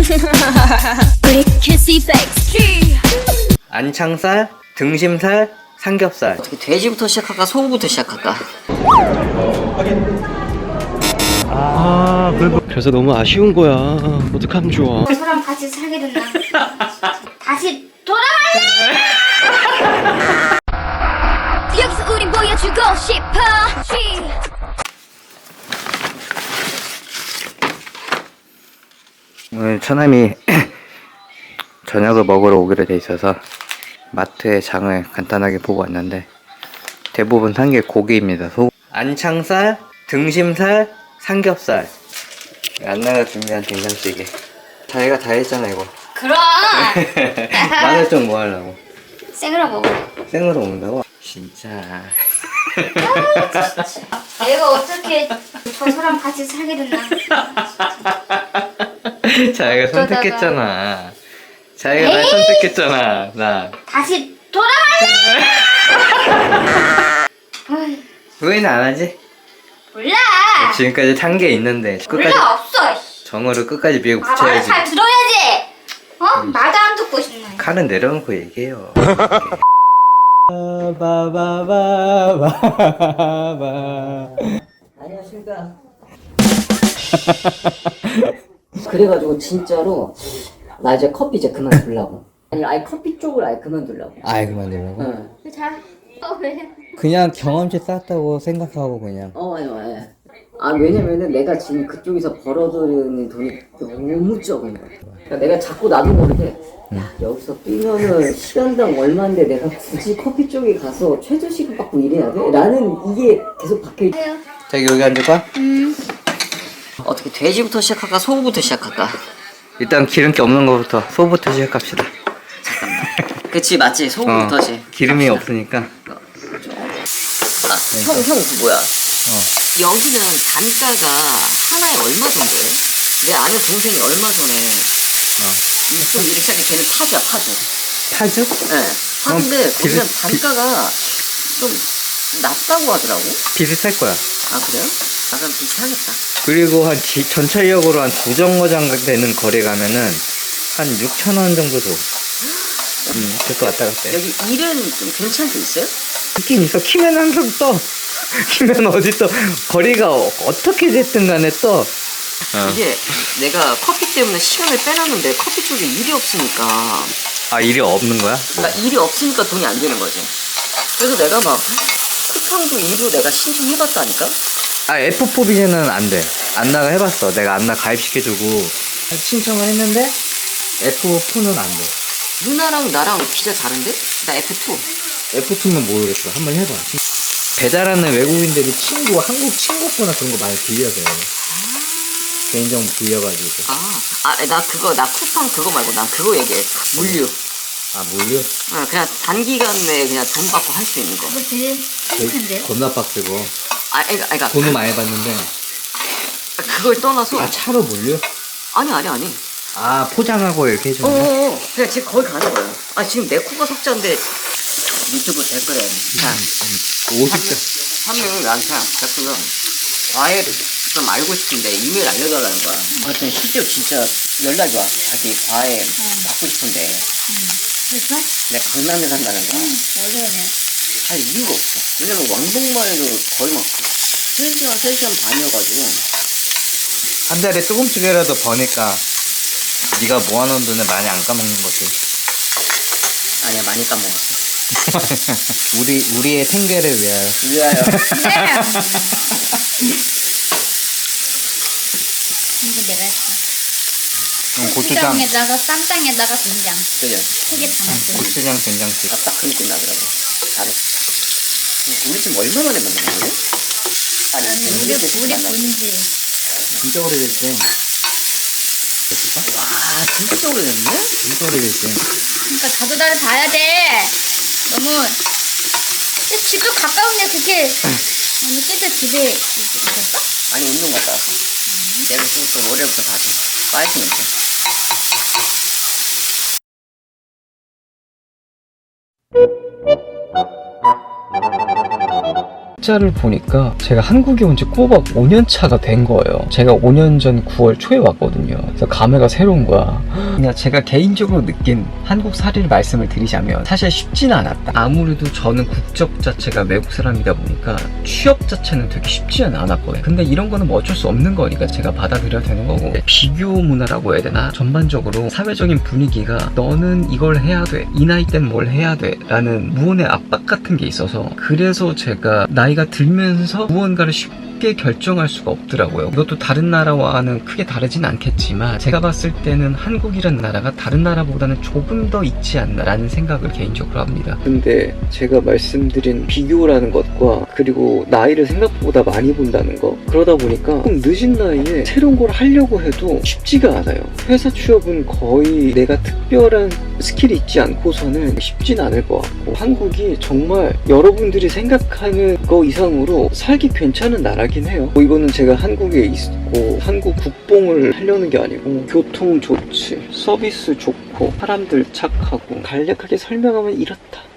우리 키스 백스트리 안창살, 등심살, 삼겹살. 어떻게 돼지부터 시작할까 소부터 시작할까? 아, 그래도 그래서 너무 아쉬운 거야. 어떡하면 좋아. 저랑 같이 살게 된다. 다시 돌아갈래? 여기서 우린 보여주고 싶어 오늘 처남이 저녁을 먹으러 오기로 돼 있어서 마트에 장을 간단하게 보고 왔는데 대부분 산 게 고기입니다. 소 안창살, 등심살, 삼겹살. 안나가 준비한 된장찌개. 자기가 다 했잖아 이거. 그럼 마늘 좀 뭐 하려고? 생으로 먹어. 생으로 먹는다고? 진짜. 내가 어떻게 저 사람 같이 살게 됐나? 자기가 선택했잖아. 자기가 날 선택했잖아. 나. 다시 돌아갈래? 어이, 후회는 안 하지? 몰라. 지금까지 탄 게 있는데 끝까지 몰라 없어. 씨. 정어를 끝까지 밀고 아, 말 붙여야지. 잘 들어야지. 어? 말도 안 듣고 싶네. 칼은 내려놓고 얘기해요. 안녕하십니까. 그래가지고 진짜로 나 이제 커피 이제 그만두려고. 아니 아예 커피 쪽을 아예 그만두려고. 아이 그만두려고? 응. 잘. 어 왜? 그냥 경험치 쌓았다고 생각하고 그냥 어 아니 아니. 아 왜냐면은 내가 지금 그쪽에서 벌어들이는 돈이 너무 적은 거야. 그러니까 내가 자꾸 나도 모르게 야, 여기서 뛰면은 시간당 얼마인데 내가 굳이 커피 쪽에 가서 최저시급 받고 일해야 돼? 라는 이게 계속 박혀있 자기 여기 앉을 거야? 어떻게 돼지부터 시작할까 소부터 시작할까? 일단 기름기 없는 거부터 소부터 시작합시다. 그치 맞지 소부터지. 어, 기름이 없으니까 아, 형, 형, 그 뭐야. 여기는 단가가 하나에 얼마 정도 해? 내 아는 동생이 얼마 전에, 좀 이렇게 하게 걔는 파주야, 파주. 파주? 예. 파주인데, 어, 거기는 비슷- 단가가 좀 낮다고 하더라고. 비슷할 거야. 아, 그래요? 아, 그럼 비슷하겠다. 그리고 한 지- 전체적으로 한 두 정거장 되는 거리 가면은 한 6천 원 정도 줘. 음, 그것도 왔다 갔다 해. 여기 일은 좀 괜찮게 있어요? 있긴 있어. 키면 항상 떠. 키면 어디 떠. 거리가 어- 어떻게 됐든 간에 떠. 어. 이게 내가 커피 때문에 시간을 빼놨는데 커피 쪽에 일이 없으니까 아, 일이 없는 거야? 그러니까 일이 없으니까 돈이 안 되는 거지. 그래서 내가 막 쿠팡도 일로 내가 신청해봤다니까? 아, F4 비자는 안 돼. 안나가 해봤어. 내가 안나 가입시켜주고 신청을 했는데 F4는 안 돼. 누나랑 나랑 비자 다른데? 나 F2. F2는 모르겠어. 한번 해봐. 배달하는 외국인들이 친구, 한국 친구거나 그런 거 많이 빌려서. 개인정보 빌려가지고. 아, 아, 나 그거, 나 쿠팡 그거 말고 난 그거 얘기해. 물류. 아, 물려? 어, 그냥 단기간 내에 그냥 돈 받고 할 수 있는 거. 그거 되게 힘든데요? 겁나 빡세고. 아, 그러니까, 그러니까 돈은 많이 받는데. 그걸 떠나서. 아, 차로 물려? 아니, 아니, 아니. 아, 포장하고 이렇게 해주는 거? 어어어. 그냥 지금 거기 가는 거야. 아, 지금 내 코가 석자인데 유튜브 댓글에. 자, 50대. 한 명이 나한테 댓글로 아예 좀 알고 싶은데 이메일 알려달라는 거야. 하여튼 실제로 진짜 연락이 와. 자기 과외 받고 싶은데 그래서? 내가 강남에 산다는 거야. 어려워요. 할 이유가 없어. 왜냐면 왕복만 해도 거의 막 3시간, 3시간 반이어가지고. 한 달에 조금씩이라도 버니까 네가 모아놓은 돈을 많이 안 까먹는 거지. 아니야, 많이 까먹었어. 우리 우리의 생계를 위하여. 위하여. 이거 내가 고추장, 고추장에다가 쌈장에다가 된장 그죠? 세개 담았어. 고추장 된장찌개. 아, 딱그 느낌 나더라고. 잘했어. 우리 지금 얼마 만에 만난 거야? 아니, 우리 우리 본지 진짜 오래됐지. 와, 진짜 오래됐네? 진짜 오래됐지. 그러니까 가져다를 봐야 돼. 너무 근데 집도 가까운데 그게 어느 때도 집에 있었어? 아니, 운동 갔다 왔어. 내일부터 월요일부터 다시 파이팅했어. 날짜를 보니까 제가 한국에 온 지 꼬박 5년 차가 된 거예요. 제가 5년 전 9월 초에 왔거든요. 그래서 감회가 새로운 거야. 그냥 제가 개인적으로 느낀 한국 사례를 말씀을 드리자면 사실 쉽지는 않았다. 아무래도 저는 국적 자체가 외국 사람이다 보니까 취업 자체는 되게 쉽지는 않았거든요. 근데 이런 거는 뭐 어쩔 수 없는 거니까 제가 받아들여야 되는 거고 비교 문화라고 해야 되나? 전반적으로 사회적인 분위기가 너는 이걸 해야 돼. 이 나이 땐 뭘 해야 돼. 라는 무언의 압박 같은 게 있어서 그래서 제가 나이 가 들면서 무언가를 쉽게 결정할 수가 없더라고요. 이것도 다른 나라와는 크게 다르진 않겠지만 제가 봤을 때는 한국이라는 나라가 다른 나라보다는 조금 더 있지 않나라는 생각을 개인적으로 합니다. 근데 제가 말씀드린 비교라는 것과 그리고 나이를 생각보다 많이 본다는 거 그러다 보니까 좀 늦은 나이에 새로운 걸 하려고 해도 쉽지가 않아요. 회사 취업은 거의 내가 특별한 스킬이 있지 않고서는 쉽진 않을 것 같고 한국이 정말 여러분들이 생각하는 거 이상으로 살기 괜찮은 나라긴 해요. 뭐 이거는 제가 한국에 있고 한국 국뽕을 하려는 게 아니고 교통 좋지, 서비스 좋고 사람들 착하고 간략하게 설명하면 이렇다.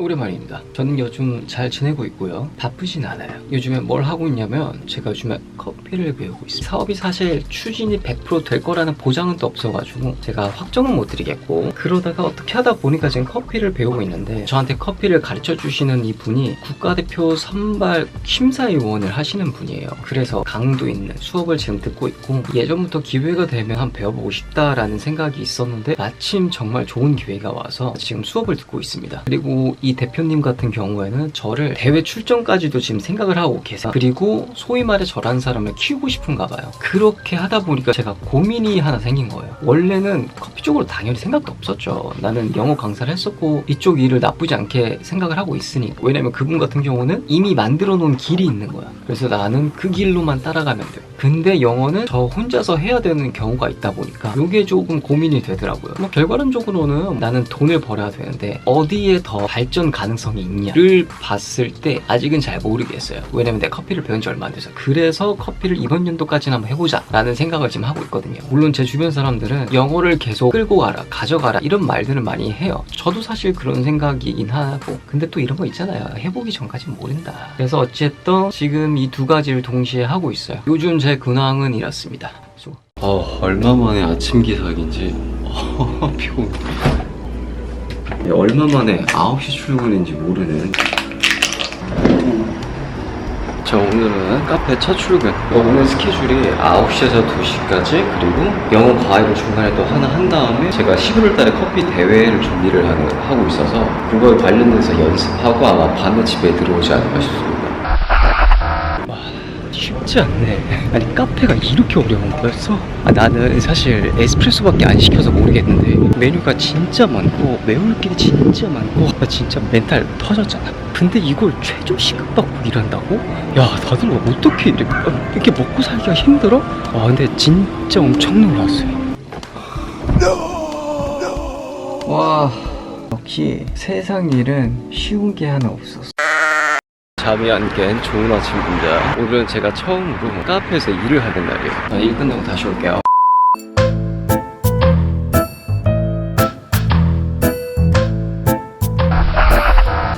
오랜만입니다. 저는 요즘 잘 지내고 있고요. 바쁘진 않아요. 요즘에 뭘 하고 있냐면 제가 요즘에 커피를 배우고 있습니다. 사업이 사실 추진이 100%될 거라는 보장은 또 없어가지고 제가 확정은 못 드리겠고 그러다가 어떻게 하다 보니까 지금 커피를 배우고 있는데 저한테 커피를 가르쳐 주시는 이 분이 국가대표 선발 심사위원을 하시는 분이에요. 그래서 강도 있는 수업을 지금 듣고 있고 예전부터 기회가 되면 한번 배워보고 싶다라는 생각이 있었는데 마침 정말 좋은 기회가 와서 지금 수업을 듣고 있습니다. 그리고 이 대표님 같은 경우에는 저를 대회 출전까지도 지금 생각을 하고 계세요. 그리고 소위 말해 저라는 사람을 키우고 싶은가 봐요. 그렇게 하다 보니까 제가 고민이 하나 생긴 거예요. 원래는 커피 쪽으로 당연히 생각도 없었죠. 나는 영어 강사를 했었고 이쪽 일을 나쁘지 않게 생각을 하고 있으니까. 왜냐면 그분 같은 경우는 이미 만들어 놓은 길이 있는 거야. 그래서 나는 그 길로만 따라가면 돼. 근데 영어는 저 혼자서 해야 되는 경우가 있다 보니까 이게 조금 고민이 되더라고요. 뭐 결과론적으로는 나는 돈을 벌어야 되는데 어디에 더 발전 가능성이 있냐를 봤을 때 아직은 잘 모르겠어요. 왜냐면 내가 커피를 배운 지 얼마 안 돼서. 그래서 커피를 이번 연도까지는 한번 해보자 라는 생각을 지금 하고 있거든요. 물론 제 주변 사람들은 영어를 계속 끌고 가라, 가져가라 이런 말들을 많이 해요. 저도 사실 그런 생각이긴 하고 근데 또 이런 거 있잖아요. 해보기 전까진 모른다. 그래서 어쨌든 지금 이 두 가지를 동시에 하고 있어요. 요즘 제 근황은 이렇습니다. 수- 어, 얼마 만에 아침 기상인지 어, 피곤. 얼마 만에 9시 출근인지 모르는. 저 오늘은 카페 첫 출근. 어, 오늘 스케줄이 9시에서 2시까지 그리고 영어 과외를 중간에 또 하나 한 다음에 제가 11월 달에 커피 대회를 준비를 하고 있어서 그거에 관련돼서 연습하고 아마 밤에 집에 들어오지 않을까 싶습니다. 쉽지 않네. 아니 카페가 이렇게 어려운 거였어? 아, 나는 사실 에스프레소밖에 안 시켜서 모르겠는데 메뉴가 진짜 많고 매울 게 진짜 많고 나 진짜 멘탈 터졌잖아. 근데 이걸 최저 시급 받고 일한다고? 야 다들 어떻게 이렇게, 아, 이렇게 먹고 살기가 힘들어? 아 근데 진짜 엄청 놀랐어요. 와 역시 세상 일은 쉬운 게 하나 없었어. 잠이 안 깬 좋은 아침입니다. 오늘은 제가 처음으로 카페에서 일을 하는 날이에요. 아, 일 끝나고 다시 올게요.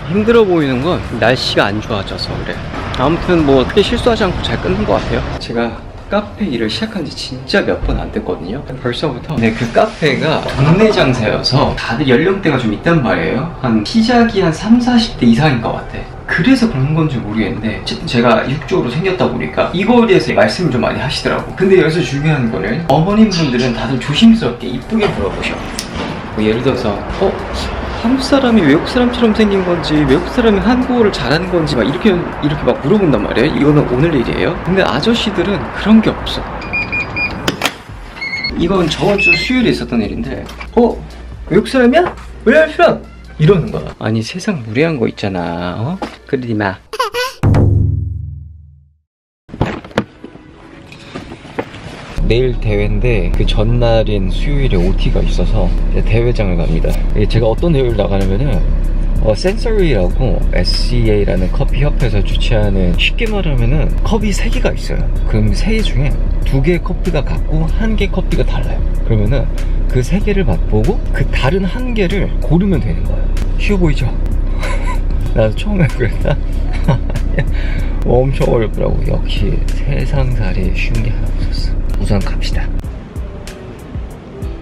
힘들어 보이는 건 날씨가 안 좋아져서 그래. 아무튼 뭐 크게 실수하지 않고 잘 끝난 것 같아요. 제가 카페 일을 시작한 지 진짜 몇 번 안 됐거든요. 벌써부터 네, 그 카페가 동네 장사여서 다들 연령대가 좀 있단 말이에요. 한 시작이 한 3, 40대 이상인 것 같아. 그래서 그런 건지 모르겠는데 어쨌든 제가 이국적으로 생겼다 보니까 이거에 대해서 말씀을 좀 많이 하시더라고. 근데 여기서 중요한 거는 어머님분들은 다들 조심스럽게 이쁘게 물어보셔. 뭐 예를 들어서 어? 한국 사람이 외국 사람처럼 생긴 건지 외국 사람이 한국어를 잘하는 건지 막 이렇게 이렇게 막 물어본단 말이에요. 이거는 오늘 일이에요. 근데 아저씨들은 그런 게 없어. 이건 저번 주 수요일에 있었던 일인데 어? 외국 사람이야? You from? 이러는 거야. 아니 세상 무례한 거 있잖아. 어? 그러지 마. 내일 대회인데 그 전날인 수요일에 OT가 있어서 대회장을 갑니다. 이게 제가 어떤 대회를 나가냐면은 어, 센서리라고 SCA라는 커피 협회에서 주최하는 쉽게 말하면은 컵이 3개가 있어요. 그럼 3개 중에 2개의 커피가 같고 1개 커피가 달라요. 그러면은 그 3개를 맛보고 그 다른 1개를 고르면 되는 거예요. 쉬워 보이죠? 나도 처음에 그랬다. 엄청 어렵더라고. 역시 세상살이 쉬운 게 하나 없었어. 우선 갑시다.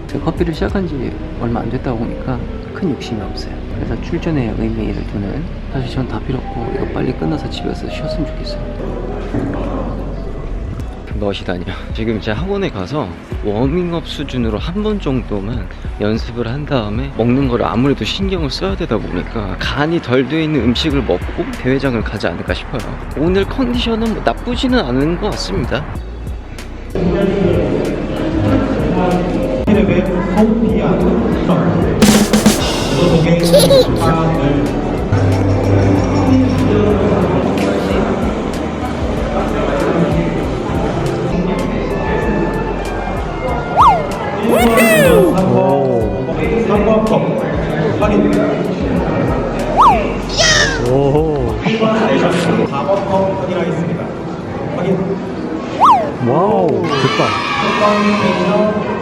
제가 커피를 시작한 지 얼마 안 됐다 보니까 큰 욕심이 없어요. 그래서 출전에 의미를 두는 사실 전 다 필요 없고 이거 빨리 끝나서 집에 가서 쉬었으면 좋겠어요. 멋이다니요. 지금 제 학원에 가서 워밍업 수준으로 한 번 정도만 연습을 한 다음에 먹는 거를 아무래도 신경을 써야 되다 보니까 간이 덜 돼 있는 음식을 먹고 대회장을 가지 않을까 싶어요. 오늘 컨디션은 뭐 나쁘지는 않은 것 같습니다. 상관법 확인. 오. 4번 확인하겠습니다. 확인. 와우, 좋다.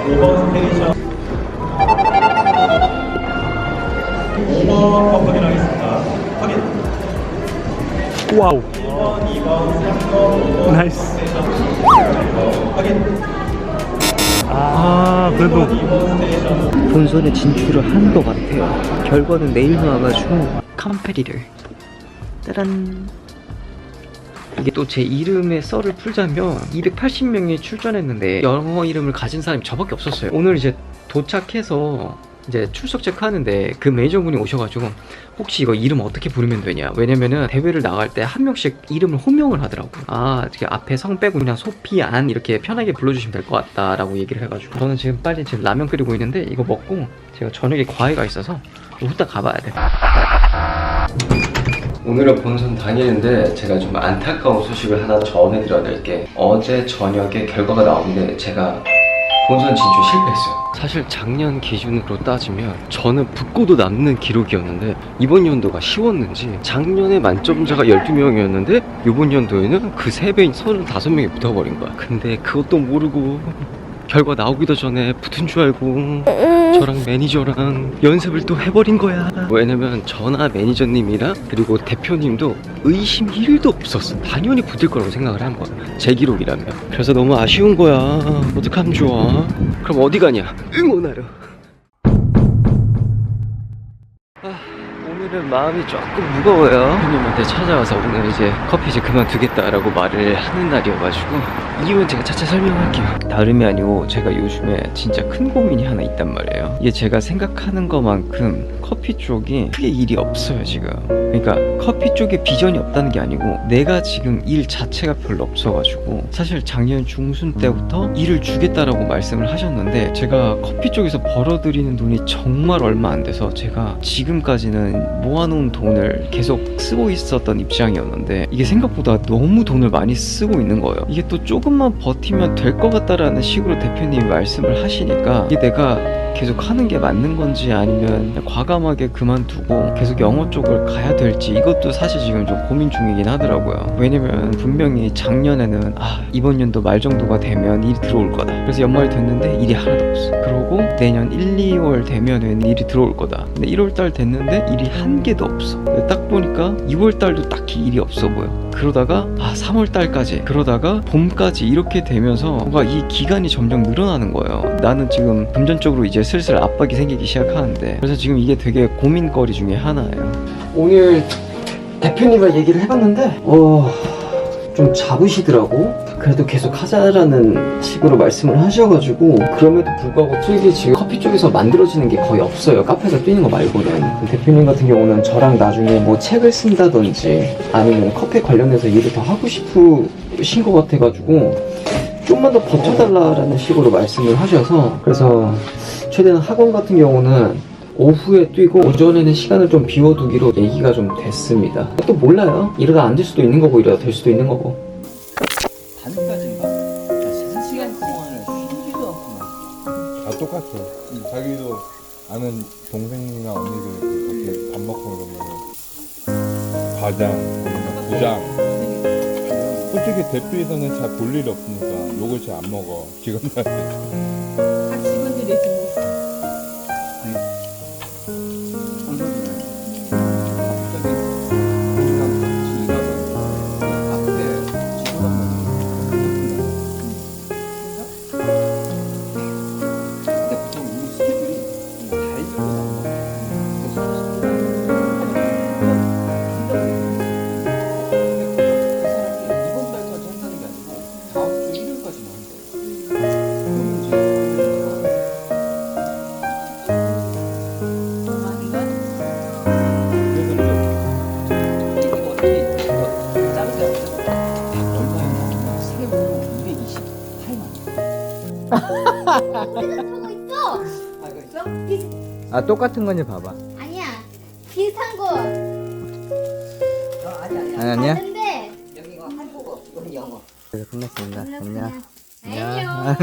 5번 스테이션 5번 확인하겠습니다. 확인. 와우. 1번, 2번, 3번, 5번 나이스. 스테이션 확인. 아, 그래도 2번 스테이션 본선에 진출을 한 것 같아요. 결과는 내일 나와가지고 컴페리를 짜란 이게 또 제 이름의 썰을 풀자면 280명이 출전했는데 영어 이름을 가진 사람이 저밖에 없었어요. 오늘 이제 도착해서 이제 출석 체크하는데 그 매니저분이 오셔가지고 혹시 이거 이름 어떻게 부르면 되냐? 왜냐면은 대회를 나갈 때 한 명씩 이름을 호명을 하더라고요. 아 이렇게 앞에 성 빼고 그냥 소피 안 이렇게 편하게 불러주시면 될 것 같다 라고 얘기를 해가지고 저는 지금 빨리 지금 라면 끓이고 있는데 이거 먹고 제가 저녁에 과외가 있어서 후딱 가봐야 돼. 오늘은 본선 당일인데 제가 좀 안타까운 소식을 하나 전해드려야 될 게 어제 저녁에 결과가 나오는데 제가 본선 진출 실패했어요. 사실 작년 기준으로 따지면 저는 붙고도 남는 기록이었는데 이번 연도가 쉬웠는지 작년에 만점자가 12명이었는데 이번 연도에는 그 3배인 35명이 붙어버린 거야. 근데 그것도 모르고 결과 나오기도 전에 붙은 줄 알고 저랑 매니저랑 연습을 또 해버린 거야. 왜냐면 전화 매니저님이랑 그리고 대표님도 의심 1도 없었어. 당연히 붙을 거라고 생각을 한 거야. 제 기록이라면. 그래서 너무 아쉬운 거야. 어떡하면 좋아. 그럼 어디 가냐? 응원하러. 마음이 조금 무거워요. 대표님한테 찾아와서 오늘 이제 커피 이제 그만두겠다라고 말을 하는 날이어가지고 이유는 제가 차차 설명할게요. 다름이 아니고 제가 요즘에 진짜 큰 고민이 하나 있단 말이에요. 이게 제가 생각하는 것만큼 커피 쪽이 크게 일이 없어요 지금. 그러니까 커피 쪽에 비전이 없다는 게 아니고 내가 지금 일 자체가 별로 없어가지고 사실 작년 중순 때부터 일을 주겠다라고 말씀을 하셨는데 제가 커피 쪽에서 벌어들이는 돈이 정말 얼마 안 돼서 제가 지금까지는 모아 놓은 돈을 계속 쓰고 있었던 입장이었는데 이게 생각보다 너무 돈을 많이 쓰고 있는 거예요. 이게 또 조금만 버티면 될 것 같다라는 식으로 대표님이 말씀을 하시니까 이게 내가 계속 하는 게 맞는 건지 아니면 과감하게 그만두고 계속 영어 쪽을 가야 될지 이것도 사실 지금 좀 고민 중이긴 하더라고요. 왜냐면 분명히 작년에는 아 이번 연도 말 정도가 되면 일이 들어올 거다. 그래서 연말이 됐는데 일이 하나도 없어. 그러고 내년 1, 2월 되면은 일이 들어올 거다. 근데 1월 달 됐는데 일이 한 개도 없어. 딱 보니까 2월 달도 딱히 일이 없어 보여. 그러다가 아 3월 달까지 그러다가 봄까지 이렇게 되면서 뭔가 이 기간이 점점 늘어나는 거예요. 나는 지금 금전적으로 이제 슬슬 압박이 생기기 시작하는데 그래서 지금 이게 되게 고민거리 중에 하나예요. 오늘 대표님과 얘기를 해봤는데 어... 좀 잡으시더라고. 그래도 계속 하자라는 식으로 말씀을 하셔가지고 그럼에도 불구하고 트릭이 지금 커피 쪽에서 만들어지는 게 거의 없어요. 카페에서 뛰는 거 말고는. 그 대표님 같은 경우는 저랑 나중에 뭐 책을 쓴다든지 아니면 커피 관련해서 일을 더 하고 싶으신 것 같아가지고 좀만 더 버텨달라라는 식으로 말씀을 하셔서 그래서 최대한 학원 같은 경우는 오후에 뛰고 오전에는 시간을 좀 비워두기로 얘기가 좀 됐습니다. 또 몰라요. 이러다 안 될 수도 있는 거고 이러다 될 수도 있는 거고. 반까지인가? 3시간 동안을 쉬지도 않구나. 다 똑같아. 자기도 아는 동생이나 언니들 이렇게 밥 먹고 이러면 과장, 부장. 솔직히 대표에서는 잘 볼 일이 없으니까 욕을 잘 안 먹어. 직원 보고 있어. 아 이거 있어? 아 똑같은 건지 봐봐. 아니야. 비슷한 거. 어, 아니 아니야. 아니 아니야? 근데 여기 이거 한국어 이건 영어. 그래서 끝났습니다. 안녕. 안녕. 안녕.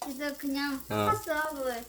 그래서 그냥 어. 샀어. 뭘.